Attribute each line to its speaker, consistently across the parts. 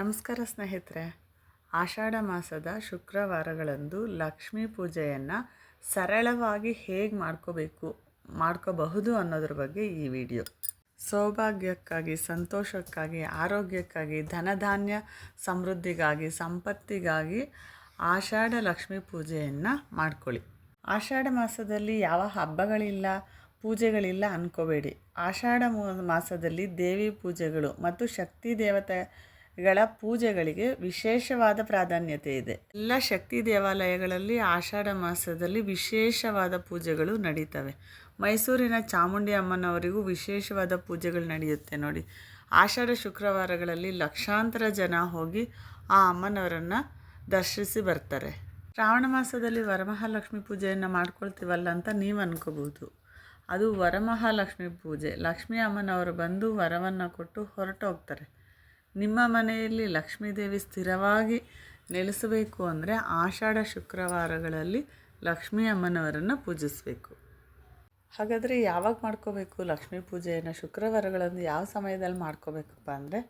Speaker 1: ನಮಸ್ಕಾರ ಸ್ನೇಹಿತರೆ. ಆಷಾಢ ಮಾಸದ ಶುಕ್ರವಾರಗಳಂದು ಲಕ್ಷ್ಮೀ ಪೂಜೆಯನ್ನು ಸರಳವಾಗಿ ಹೇಗೆ ಮಾಡ್ಕೋಬೇಕು, ಮಾಡ್ಕೋಬಹುದು ಅನ್ನೋದ್ರ ಬಗ್ಗೆ ಈ ವಿಡಿಯೋ. ಸೌಭಾಗ್ಯಕ್ಕಾಗಿ, ಸಂತೋಷಕ್ಕಾಗಿ, ಆರೋಗ್ಯಕ್ಕಾಗಿ, ಧನಧಾನ್ಯ ಸಮೃದ್ಧಿಗಾಗಿ, ಸಂಪತ್ತಿಗಾಗಿ ಆಷಾಢ ಲಕ್ಷ್ಮೀ ಪೂಜೆಯನ್ನು ಮಾಡ್ಕೊಳ್ಳಿ. ಆಷಾಢ ಮಾಸದಲ್ಲಿ ಯಾವ ಹಬ್ಬಗಳಿಲ್ಲ, ಪೂಜೆಗಳಿಲ್ಲ ಅನ್ಕೋಬೇಡಿ. ಆಷಾಢ ಮಾಸದಲ್ಲಿ ದೇವಿ ಪೂಜೆಗಳು ಮತ್ತು ಶಕ್ತಿ ದೇವತೆಗಳ ಪೂಜೆಗಳಿಗೆ ವಿಶೇಷವಾದ ಪ್ರಾಧಾನ್ಯತೆ ಇದೆ. ಎಲ್ಲ ಶಕ್ತಿ ದೇವಾಲಯಗಳಲ್ಲಿ ಆಷಾಢ ಮಾಸದಲ್ಲಿ ವಿಶೇಷವಾದ ಪೂಜೆಗಳು ನಡೀತವೆ. ಮೈಸೂರಿನ ಚಾಮುಂಡಿ ಅಮ್ಮನವರಿಗೂ ವಿಶೇಷವಾದ ಪೂಜೆಗಳು ನಡೆಯುತ್ತೆ ನೋಡಿ. ಆಷಾಢ ಶುಕ್ರವಾರಗಳಲ್ಲಿ ಲಕ್ಷಾಂತರ ಜನ ಹೋಗಿ ಆ ಅಮ್ಮನವರನ್ನು ದರ್ಶಿಸಿ ಬರ್ತಾರೆ. ಶ್ರಾವಣ ಮಾಸದಲ್ಲಿ ವರಮಹಾಲಕ್ಷ್ಮಿ ಪೂಜೆಯನ್ನು ಮಾಡ್ಕೊಳ್ತೀವಲ್ಲ ಅಂತ ನೀವು ಅನ್ಕೋಬಹುದು. ಅದು ವರಮಹಾಲಕ್ಷ್ಮಿ ಪೂಜೆ. ಲಕ್ಷ್ಮೀ ಅಮ್ಮನವರು ಬಂದು ವರವನ್ನು ಕೊಟ್ಟು ಹೊರಟು ಹೋಗ್ತಾರೆ ನಿಮ್ಮ ಮನೆಯಲ್ಲಿ ಲಕ್ಷ್ಮೀದೇವಿ ಸ್ಥಿರವಾಗಿ ನೆಲೆಸಬೇಕು ಅಂದರೆ ಆಷಾಢ ಶುಕ್ರವಾರಗಳಲ್ಲಿ ಲಕ್ಷ್ಮೀ ಅಮ್ಮನವರನ್ನು ಪೂಜಿಸಬೇಕು. ಹಾಗಾದರೆ ಯಾವಾಗ ಮಾಡ್ಕೋಬೇಕು ಲಕ್ಷ್ಮೀ ಪೂಜೆಯನ್ನು? ಶುಕ್ರವಾರಗಳನ್ನು ಯಾವ ಸಮಯದಲ್ಲಿ ಮಾಡ್ಕೋಬೇಕಪ್ಪ ಅಂದರೆ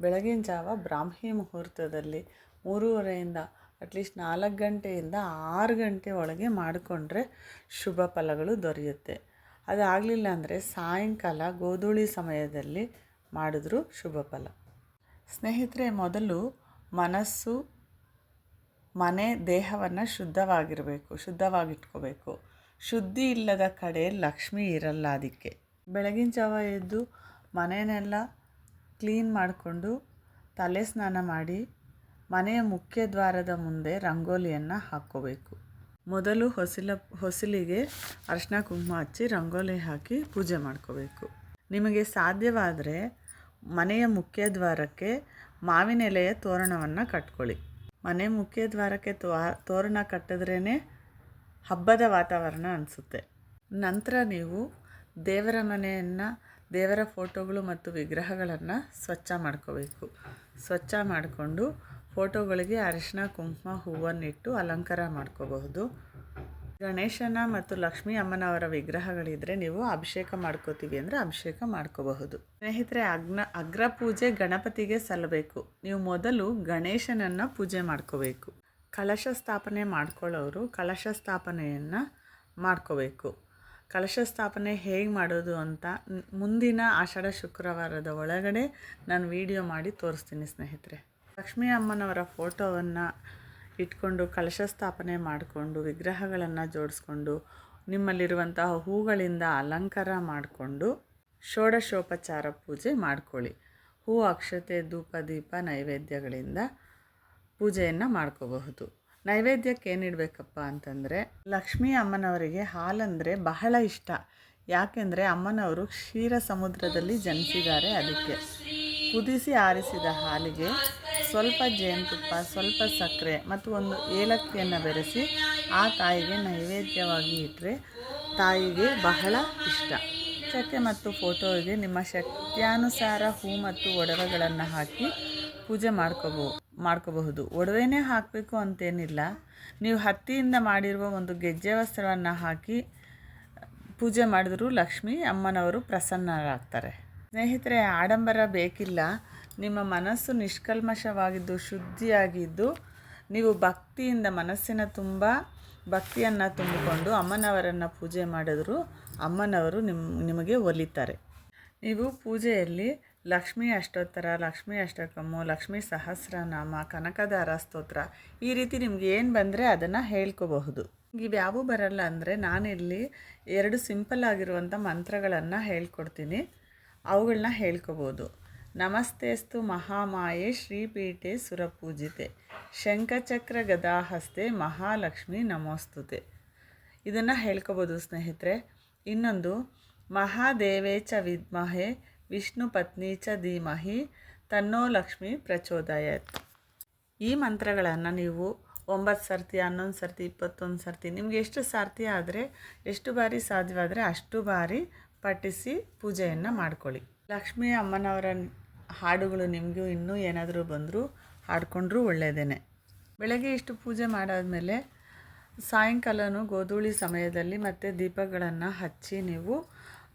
Speaker 1: ಬೆಳಗಿನ ಜಾವ ಬ್ರಾಹ್ಮಿ ಮುಹೂರ್ತದಲ್ಲಿ ಮೂರುವರೆಯಿಂದ ಅಟ್ಲೀಸ್ಟ್ ನಾಲ್ಕು ಗಂಟೆಯಿಂದ ಆರು ಗಂಟೆ ಒಳಗೆ ಮಾಡಿಕೊಂಡ್ರೆ ಶುಭ ಫಲಗಳು ದೊರೆಯುತ್ತೆ. ಅದಾಗಲಿಲ್ಲ ಅಂದರೆ ಸಾಯಂಕಾಲ ಗೋಧೂಳಿ ಸಮಯದಲ್ಲಿ ಮಾಡಿದ್ರೂ ಶುಭ ಫಲ. ಸ್ನೇಹಿತರೆ, ಮೊದಲು ಮನಸ್ಸು, ಮನೆ ದೇಹವನ್ನು ಶುದ್ಧವಾಗಿರಬೇಕು, ಶುದ್ಧವಾಗಿಟ್ಕೋಬೇಕು. ಶುದ್ಧಿ ಇಲ್ಲದ ಕಡೆ ಲಕ್ಷ್ಮಿ ಇರಲ್ಲ ಅದಕ್ಕೆ. ಬೆಳಗಿನ ಜಾವ ಎದ್ದು ಮನೆಯನ್ನೆಲ್ಲ ಕ್ಲೀನ್ ಮಾಡಿಕೊಂಡು ತಲೆ ಸ್ನಾನ ಮಾಡಿ ಮನೆಯ ಮುಖ್ಯ ದ್ವಾರದ ಮುಂದೆ ರಂಗೋಲಿಯನ್ನು ಹಾಕ್ಕೋಬೇಕು. ಮೊದಲು ಹೊಸಿಲ, ಹೊಸಿಲಿಗೆ ಅರಿಶಿನ ಕುಂಕುಮ ಹಚ್ಚಿ ರಂಗೋಲಿ ಹಾಕಿ ಪೂಜೆ ಮಾಡ್ಕೋಬೇಕು. ನಿಮಗೆ ಸಾಧ್ಯವಾದರೆ ಮನೆಯ ಮುಖ್ಯ ದ್ವಾರಕ್ಕೆ ಮಾವಿನ ಎಲೆಯ ತೋರಣವನ್ನು ಕಟ್ಕೊಳ್ಳಿ. ಮನೆ ಮುಖ್ಯ ದ್ವಾರಕ್ಕೆ ತೋರಣ ಕಟ್ಟಿದ್ರೇ ಹಬ್ಬದ ವಾತಾವರಣ ಅನಿಸುತ್ತೆ. ನಂತರ ನೀವು ದೇವರ ಮನೆಯನ್ನು, ದೇವರ ಫೋಟೋಗಳು ಮತ್ತು ವಿಗ್ರಹಗಳನ್ನು ಸ್ವಚ್ಛ ಮಾಡ್ಕೋಬೇಕು. ಸ್ವಚ್ಛ ಮಾಡಿಕೊಂಡು ಫೋಟೋಗಳಿಗೆ ಅರಿಶಿನ ಕುಂಕುಮ, ಹೂವನ್ನಿಟ್ಟು ಅಲಂಕಾರ ಮಾಡ್ಕೋಬಹುದು. ಗಣೇಶನ ಮತ್ತು ಲಕ್ಷ್ಮೀ ಅಮ್ಮನವರ ವಿಗ್ರಹಗಳಿದ್ದರೆ ನೀವು ಅಭಿಷೇಕ ಮಾಡ್ಕೋತೀವಿ ಅಂದರೆ ಅಭಿಷೇಕ ಮಾಡ್ಕೋಬಹುದು. ಸ್ನೇಹಿತರೆ, ಅಗ್ನ, ಅಗ್ರ ಪೂಜೆ ಗಣಪತಿಗೆ ಸಲ್ಲಬೇಕು. ನೀವು ಮೊದಲು ಗಣೇಶನನ್ನು ಪೂಜೆ ಮಾಡ್ಕೋಬೇಕು. ಕಲಶ ಸ್ಥಾಪನೆ ಮಾಡ್ಕೊಳ್ಳೋರು ಕಲಶ ಸ್ಥಾಪನೆಯನ್ನು ಮಾಡ್ಕೋಬೇಕು. ಕಲಶ ಸ್ಥಾಪನೆ ಹೇಗೆ ಮಾಡೋದು ಅಂತ ಮುಂದಿನ ಆಷಾಢ ಶುಕ್ರವಾರದ ಒಳಗಡೆ ನಾನು ವಿಡಿಯೋ ಮಾಡಿ ತೋರಿಸ್ತೀನಿ ಸ್ನೇಹಿತರೆ. ಲಕ್ಷ್ಮೀ ಅಮ್ಮನವರ ಫೋಟೋವನ್ನು ಇಟ್ಕೊಂಡು ಕಲಶ ಸ್ಥಾಪನೆ ಮಾಡಿಕೊಂಡು, ವಿಗ್ರಹಗಳನ್ನು ಜೋಡಿಸ್ಕೊಂಡು, ನಿಮ್ಮಲ್ಲಿರುವಂತಹ ಹೂಗಳಿಂದ ಅಲಂಕಾರ ಮಾಡಿಕೊಂಡು ಷೋಡಶೋಪಚಾರ ಪೂಜೆ ಮಾಡ್ಕೊಳ್ಳಿ. ಹೂ, ಅಕ್ಷತೆ, ಧೂಪ, ದೀಪ, ನೈವೇದ್ಯಗಳಿಂದ ಪೂಜೆಯನ್ನು ಮಾಡ್ಕೋಬಹುದು. ನೈವೇದ್ಯಕ್ಕೆ ಏನಿಡಬೇಕಪ್ಪ ಅಂತಂದರೆ, ಲಕ್ಷ್ಮೀ ಅಮ್ಮನವರಿಗೆ ಹಾಲಂದರೆ ಬಹಳ ಇಷ್ಟ. ಯಾಕೆಂದರೆ ಅಮ್ಮನವರು ಕ್ಷೀರ ಸಮುದ್ರದಲ್ಲಿ ಜನಿಸಿದ್ದಾರೆ ಅದಕ್ಕೆ. ಕುದಿಸಿ ಆರಿಸಿದ ಹಾಲಿಗೆ ಸ್ವಲ್ಪ ಜೇನುತುಪ್ಪ, ಸ್ವಲ್ಪ ಸಕ್ಕರೆ ಮತ್ತು ಒಂದು ಏಲಕ್ಕಿಯನ್ನು ಬೆರೆಸಿ ಆ ತಾಯಿಗೆ ನೈವೇದ್ಯವಾಗಿ ಇಟ್ಟರೆ ತಾಯಿಗೆ ಬಹಳ ಇಷ್ಟ. ಚಕ್ಕೆ ಮತ್ತು ಫೋಟೋಗೆ ನಿಮ್ಮ ಶಕ್ತ್ಯಾನುಸಾರ ಹೂ ಮತ್ತು ಒಡವೆಗಳನ್ನು ಹಾಕಿ ಪೂಜೆ ಮಾಡ್ಕೋಬೋ, ಮಾಡ್ಕೋಬಹುದು. ಒಡವೆನೇ ಹಾಕಬೇಕು ಅಂತೇನಿಲ್ಲ. ನೀವು ಹತ್ತಿಯಿಂದ ಮಾಡಿರುವ ಒಂದು ಗೆಜ್ಜೆ ವಸ್ತ್ರವನ್ನು ಹಾಕಿ ಪೂಜೆ ಮಾಡಿದರೂ ಲಕ್ಷ್ಮಿ ಅಮ್ಮನವರು ಪ್ರಸನ್ನರಾಗ್ತಾರೆ. ಸ್ನೇಹಿತರೆ, ಆಡಂಬರ ಬೇಕಿಲ್ಲ. ನಿಮ್ಮ ಮನಸ್ಸು ನಿಷ್ಕಲ್ಮಶವಾಗಿದ್ದು, ಶುದ್ಧಿಯಾಗಿದ್ದು, ನೀವು ಭಕ್ತಿಯಿಂದ ಮನಸ್ಸಿನ ತುಂಬ ಭಕ್ತಿಯನ್ನು ತುಂಬಿಕೊಂಡು ಅಮ್ಮನವರನ್ನು ಪೂಜೆ ಮಾಡಿದ್ರು, ಅಮ್ಮನವರು ನಿಮ್ಮ ನಿಮಗೆ ಒಲಿತಾರೆ. ನೀವು ಪೂಜೆಯಲ್ಲಿ ಲಕ್ಷ್ಮೀ ಅಷ್ಟೋತ್ತರ, ಲಕ್ಷ್ಮೀ ಅಷ್ಟಕಮು, ಲಕ್ಷ್ಮೀ ಸಹಸ್ರನಾಮ, ಕನಕದಾರ ಸ್ತೋತ್ರ ಈ ರೀತಿ ನಿಮ್ಗೆ ಏನು ಬಂದರೆ ಅದನ್ನು ಹೇಳ್ಕೋಬಹುದು. ಇವ್ಯಾವೂ ಬರಲ್ಲ ಅಂದರೆ ನಾನಿಲ್ಲಿ ಎರಡು ಸಿಂಪಲ್ ಆಗಿರುವಂಥ ಮಂತ್ರಗಳನ್ನು ಹೇಳ್ಕೊಡ್ತೀನಿ. ಅವುಗಳನ್ನ ಹೇಳ್ಕೋಬೋದು ನಮಸ್ತೇಸ್ತು ಮಹಾಮಾಯೆ ಶ್ರೀಪೀಠೆ ಸುರಪೂಜಿತೆ. ಶಂಖಚಕ್ರ ಗದಾಹಸ್ತೆ ಮಹಾಲಕ್ಷ್ಮಿ ನಮೋಸ್ತುತೆ. ಇದನ್ನು ಹೇಳ್ಕೋಬೋದು ಸ್ನೇಹಿತರೆ, ಇನ್ನೊಂದು ಮಹಾದೇವೇ ಚ ವಿದ್ಮಹೆ ವಿಷ್ಣು ಪತ್ನಿ ಚ ಧೀಮಹಿ ತನ್ನೋ ಲಕ್ಷ್ಮಿ ಪ್ರಚೋದಯತ್. ಈ ಮಂತ್ರಗಳನ್ನು ನೀವು ಒಂಬತ್ತು ಸರ್ತಿ, ಹನ್ನೊಂದು ಸರ್ತಿ, ಇಪ್ಪತ್ತೊಂದು ಸರ್ತಿ, ನಿಮ್ಗೆ ಎಷ್ಟು ಸಾರ್ತಿ ಆದರೆ, ಎಷ್ಟು ಬಾರಿ ಸಾಧ್ಯವಾದರೆ ಅಷ್ಟು ಬಾರಿ ಪಠಿಸಿ ಪೂಜೆಯನ್ನು ಮಾಡ್ಕೊಳ್ಳಿ. ಲಕ್ಷ್ಮೀ ಅಮ್ಮನವರ ಹಾಡುಗಳು ನಿಮಗೂ ಇನ್ನೂ ಏನಾದರೂ ಬಂದರೂ ಹಾಡ್ಕೊಂಡ್ರೂ ಒಳ್ಳೆಯದೇ ಬೆಳಗ್ಗೆ ಇಷ್ಟು ಪೂಜೆ ಮಾಡಾದಮೇಲೆ ಸಾಯಂಕಾಲನೂ ಗೋಧೂಳಿ ಸಮಯದಲ್ಲಿ ಮತ್ತು ದೀಪಗಳನ್ನು ಹಚ್ಚಿ ನೀವು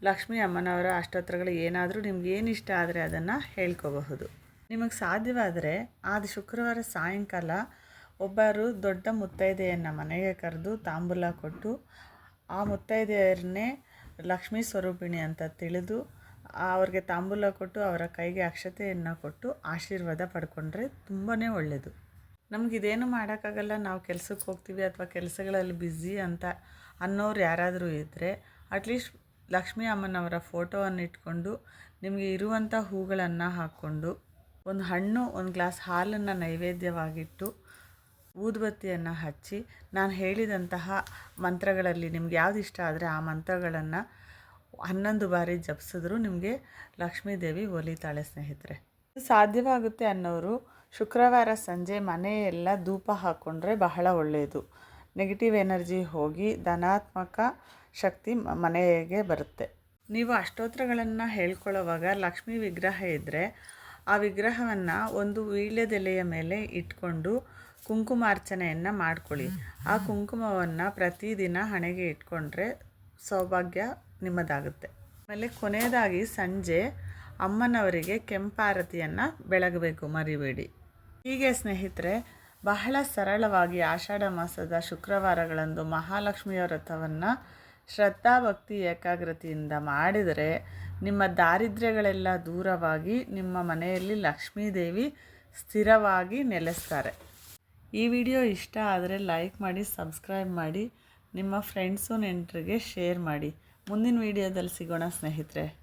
Speaker 1: ಲಕ್ಷ್ಮೀ ಅಮ್ಮನವರ ಅಷ್ಟೋತ್ತರಗಳು ಏನಾದರೂ ನಿಮ್ಗೆ ಏನು ಇಷ್ಟ ಆದರೆ ಅದನ್ನು ಹೇಳ್ಕೋಬಹುದು. ನಿಮಗೆ ಸಾಧ್ಯವಾದರೆ ಆದ ಶುಕ್ರವಾರ ಸಾಯಂಕಾಲ ಒಬ್ಬರು ದೊಡ್ಡ ಮುತ್ತೈದೆಯನ್ನು ಮನೆಗೆ ಕರೆದು ತಾಂಬೂಲ ಕೊಟ್ಟು ಆ ಮುತ್ತೈದೆಯರನ್ನೇ ಲಕ್ಷ್ಮೀ ಸ್ವರೂಪಿಣಿ ಅಂತ ತಿಳಿದು ಅವ್ರಿಗೆ ತಾಂಬೂಲ ಕೊಟ್ಟು ಅವರ ಕೈಗೆ ಅಕ್ಷತೆಯನ್ನು ಕೊಟ್ಟು ಆಶೀರ್ವಾದ ಪಡ್ಕೊಂಡ್ರೆ ತುಂಬಾ ಒಳ್ಳೆಯದು ನಮಗಿದೇನು ಮಾಡೋಕ್ಕಾಗಲ್ಲ, ನಾವು ಕೆಲಸಕ್ಕೆ ಹೋಗ್ತೀವಿ ಅಥವಾ ಕೆಲಸಗಳಲ್ಲಿ ಬ್ಯುಸಿ ಅಂತ ಅನ್ನೋರು ಯಾರಾದರೂ ಇದ್ದರೆ ಅಟ್ಲೀಸ್ಟ್ ಲಕ್ಷ್ಮೀ ಅಮ್ಮನವರ ಫೋಟೋವನ್ನು ಇಟ್ಕೊಂಡು ನಿಮಗೆ ಇರುವಂಥ ಹೂಗಳನ್ನು ಹಾಕ್ಕೊಂಡು ಒಂದು ಹಣ್ಣು, ಒಂದು ಗ್ಲಾಸ್ ಹಾಲನ್ನು ನೈವೇದ್ಯವಾಗಿಟ್ಟು ಊದುಬತ್ತಿಯನ್ನು ಹಚ್ಚಿ, ನಾನು ಹೇಳಿದಂತಹ ಮಂತ್ರಗಳಲ್ಲಿ ನಿಮ್ಗೆ ಯಾವುದು ಇಷ್ಟ ಆದರೆ ಆ ಮಂತ್ರಗಳನ್ನು ಹನ್ನೊಂದು ಬಾರಿ ಜಪಿಸಿದ್ರು ನಿಮಗೆ ಲಕ್ಷ್ಮೀದೇವಿ ಒಲಿತಾಳೆ ಸ್ನೇಹಿತರೆ. ಸಾಧ್ಯವಾಗುತ್ತೆ ಅನ್ನೋರು ಶುಕ್ರವಾರ ಸಂಜೆ ಮನೆಯೆಲ್ಲ ಧೂಪ ಹಾಕ್ಕೊಂಡ್ರೆ ಬಹಳ ಒಳ್ಳೆಯದು ನೆಗೆಟಿವ್ ಎನರ್ಜಿ ಹೋಗಿ ಧನಾತ್ಮಕ ಶಕ್ತಿ ಮನೆಗೆ ಬರುತ್ತೆ. ನೀವು ಅಷ್ಟೋತ್ರಗಳನ್ನು ಹೇಳ್ಕೊಳ್ಳೋವಾಗ ಲಕ್ಷ್ಮೀ ವಿಗ್ರಹ ಇದ್ದರೆ ಆ ವಿಗ್ರಹವನ್ನು ಒಂದು ವೀಳ್ಯದೆಲೆಯ ಮೇಲೆ ಇಟ್ಕೊಂಡು ಕುಂಕುಮಾರ್ಚನೆಯನ್ನು ಮಾಡ್ಕೊಳ್ಳಿ. ಆ ಕುಂಕುಮವನ್ನು ಪ್ರತಿದಿನ ಹಣೆಗೆ ಇಟ್ಕೊಂಡ್ರೆ ಸೌಭಾಗ್ಯ ನಿಮ್ಮದಾಗುತ್ತೆ. ಆಮೇಲೆ ಕೊನೆಯದಾಗಿ ಸಂಜೆ ಅಮ್ಮನವರಿಗೆ ಕೆಂಪಾರತಿಯನ್ನು ಬೆಳಗಬೇಕು, ಮರಿಬೇಡಿ. ಹೀಗೆ ಸ್ನೇಹಿತರೆ, ಬಹಳ ಸರಳವಾಗಿ ಆಷಾಢ ಮಾಸದ ಶುಕ್ರವಾರಗಳಂದು ಮಹಾಲಕ್ಷ್ಮಿಯ ವ್ರತವನ್ನು ಶ್ರದ್ಧಾಭಕ್ತಿ ಏಕಾಗ್ರತೆಯಿಂದ ಮಾಡಿದರೆ ನಿಮ್ಮ ದಾರಿದ್ರ್ಯಗಳೆಲ್ಲ ದೂರವಾಗಿ ನಿಮ್ಮ ಮನೆಯಲ್ಲಿ ಲಕ್ಷ್ಮೀದೇವಿ ಸ್ಥಿರವಾಗಿ ನೆಲೆಸ್ತಾರೆ. ಈ ವಿಡಿಯೋ ಇಷ್ಟ ಆದರೆ ಲೈಕ್ ಮಾಡಿ, ಸಬ್ಸ್ಕ್ರೈಬ್ ಮಾಡಿ. ನಿಮ್ಮ ಫ್ರೆಂಡ್ಸು ನೆಂಟರಿಗೆ ಶೇರ್ ಮಾಡಿ. ಮುಂದಿನ ವೀಡಿಯೋದಲ್ಲಿ ಸಿಗೋಣ ಸ್ನೇಹಿತರೆ.